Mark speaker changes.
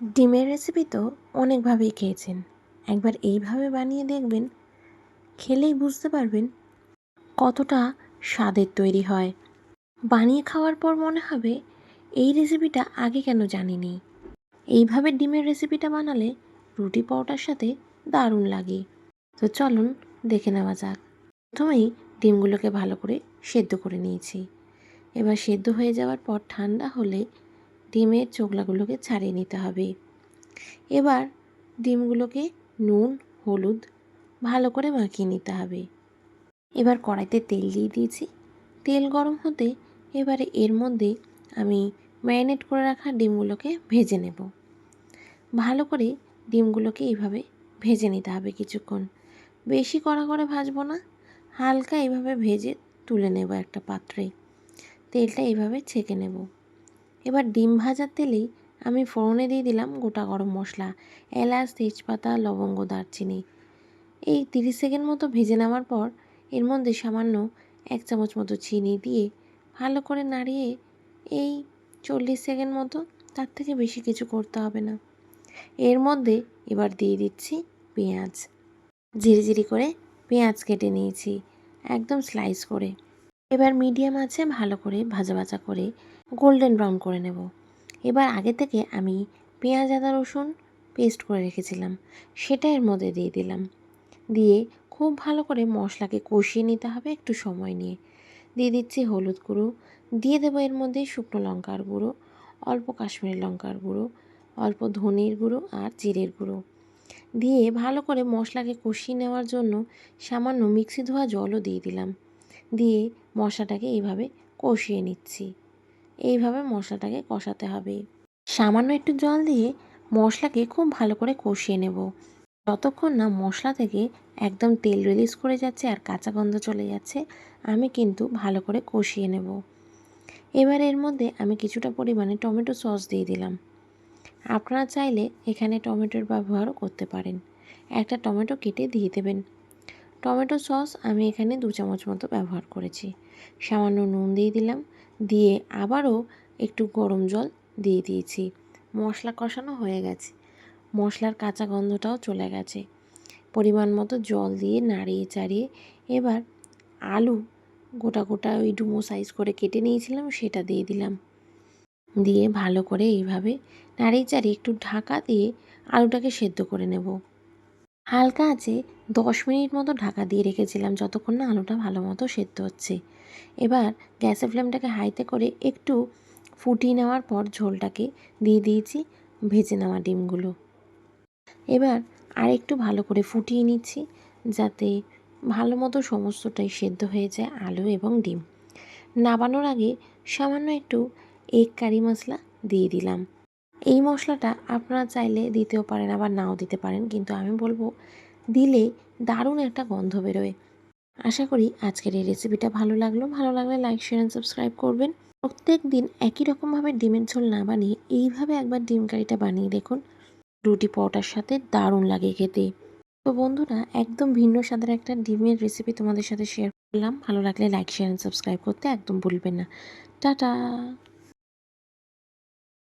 Speaker 1: ডিমের রেসিপি তো অনেকভাবেই খেয়েছেন। একবার এইভাবে বানিয়ে দেখবেন, খেলেই বুঝতে পারবেন কতটা স্বাদের তৈরি হয়। বানিয়ে খাওয়ার পর মনে হবে এই রেসিপিটা আগে কেন জানিনি। এইভাবে ডিমের রেসিপিটা বানালে রুটি পরোটার সাথে দারুণ লাগে। তো চলুন দেখে নেওয়া যাক। প্রথমেই ডিমগুলোকে ভালো করে সেদ্ধ করে নিয়েছি। এবার সেদ্ধ হয়ে যাওয়ার পর ঠান্ডা হলে ডিমের চোখলাগুলোকে ছাড়িয়ে নিতে হবে। এবার ডিমগুলোকে নুন, হলুদ ভালো করে মাখিয়ে নিতে হবে। এবার কড়াইতে তেল দিয়ে দিয়েছি। তেল গরম হতে এবারে এর মধ্যে আমি ম্যারিনেট করে রাখা ডিমগুলোকে ভেজে নেব। ভালো করে ডিমগুলোকে এইভাবে ভেজে নিতে হবে কিছুক্ষণ। বেশি কড়া করে ভাজবো না, হালকা এইভাবে ভেজে তুলে নেব একটা পাত্রে। তেলটা এইভাবে ছেঁকে নেব। এবার ডিম ভাজার তেলেই আমি ফোড়নে দিয়ে দিলাম গোটা গরম মশলা, এলাচ, তেজপাতা, লবঙ্গ, দারচিনি। এই তিরিশ সেকেন্ড মতো ভেজে নেওয়ার পর এর মধ্যে সামান্য এক চামচ মতো চিনি দিয়ে ভালো করে নাড়িয়ে এই চল্লিশ সেকেন্ড মতো তার থেকে বেশি কিছু করতে হবে না। এর মধ্যে এবার দিয়ে দিচ্ছি পেঁয়াজ। ঝিরিঝিরি করে পেঁয়াজ কেটে নিয়েছি, একদম স্লাইস করে। এবার মিডিয়াম আছে, ভালো করে ভাজা ভাজা করে গোল্ডেন ব্রাউন করে নেব। এবার আগে থেকে আমি পেঁয়াজ, আদা, রসুন পেস্ট করে রেখেছিলাম। সেটা এর মধ্যে দিয়ে দিলাম। দিয়ে খুব ভালো করে মশলাকে কষিয়ে নিতে হবে একটু সময় নিয়ে। দিয়ে দিচ্ছি হলুদ গুঁড়ো। দিয়ে দেবো এর মধ্যে শুকনো লঙ্কার গুঁড়ো, অল্প কাশ্মীরি লঙ্কার গুঁড়ো, অল্প ধনের গুঁড়ো আর জিরের গুঁড়ো। দিয়ে ভালো করে মশলাকে কষিয়ে নেওয়ার জন্য সামান্য মিক্সি ধোয়া জলও দিয়ে দিলাম। দিয়ে মশলাটাকে এইভাবে কষিয়ে নিচ্ছি। এইভাবে মশলাটাকে কষাতে হবে। সামান্য একটু জল দিয়ে মশলাকে খুব ভালো করে কষিয়ে নেব। যতক্ষণ না মশলা থেকে একদম তেল রিলিজ করে যাচ্ছে আর কাঁচা গন্ধ চলে যাচ্ছে, আমি কিন্তু ভালো করে কষিয়ে নেব। এবার এর মধ্যে আমি কিছুটা পরিমাণে টমেটো সস দিয়ে দিলাম। আপনারা চাইলে এখানে টমেটোর ব্যবহারও করতে পারেন। একটা টমেটো কেটে দিয়ে দেবেন। টমেটো সস আমি এখানে দু চামচ মতো ব্যবহার করেছি। সামান্য নুন দিয়ে দিলাম, দিয়ে আবারও একটু গরম জল দিয়ে দিয়েছি। মশলা কষানো হয়ে গেছে। মশলার কাঁচা গন্ধটাও চলে গেছে। পরিমাণ মতো জল দিয়ে নাড়িয়ে চাড়িয়ে এবার আলু গোটা গোটা ওই ডুমো সাইজ করে কেটে নিয়েছিলাম, সেটা দিয়ে দিলাম। দিয়ে ভালো করে এইভাবে নাড়িয়ে চাড়িয়ে একটু ঢাকা দিয়ে আলুটাকে সেদ্ধ করে নেব। হালকা আছে, দশ মিনিট মতো ঢাকা দিয়ে রেখেছিলাম যতক্ষণ না আলুটা ভালো মতো সেদ্ধ হচ্ছে। এবার গ্যাসের ফ্লেমটাকে হাইতে করে একটু ফুটিয়ে নেওয়ার পর ঝোলটাকে দিয়ে দিয়েছি ভেজে নেওয়া ডিমগুলো। এবার আর একটু ভালো করে ফুটিয়ে নিচ্ছি যাতে ভালো মতো সমস্তটাই সেদ্ধ হয়ে যায় আলু এবং ডিম। নাবানোর আগে সামান্য একটু এগ কারি মশলা দিয়ে দিলাম। এই মশলাটা আপনারা চাইলে দিতেও পারেন, আবার নাও দিতে পারেন, কিন্তু আমি বলব দিলে দারুণ একটা গন্ধ বেরোয়। আশা করি আজকের এই রেসিপিটা ভালো লাগল। ভালো লাগলে লাইক শেয়ার অ্যান্ড সাবস্ক্রাইব করবেন। প্রত্যেক দিন একই রকমভাবে ডিমের ঝোল না বানিয়ে এইভাবে একবার ডিম কারিটা বানিয়ে দেখুন। রুটি পরোটার সাথে দারুণ লাগে খেতে। তো বন্ধুরা, একদম ভিন্ন স্বাদের একটা ডিমের রেসিপি তোমাদের সাথে শেয়ার করলাম। ভালো লাগলে লাইক শেয়ার অ্যান্ড সাবস্ক্রাইব করতে একদম ভুলবেন না। টাটা!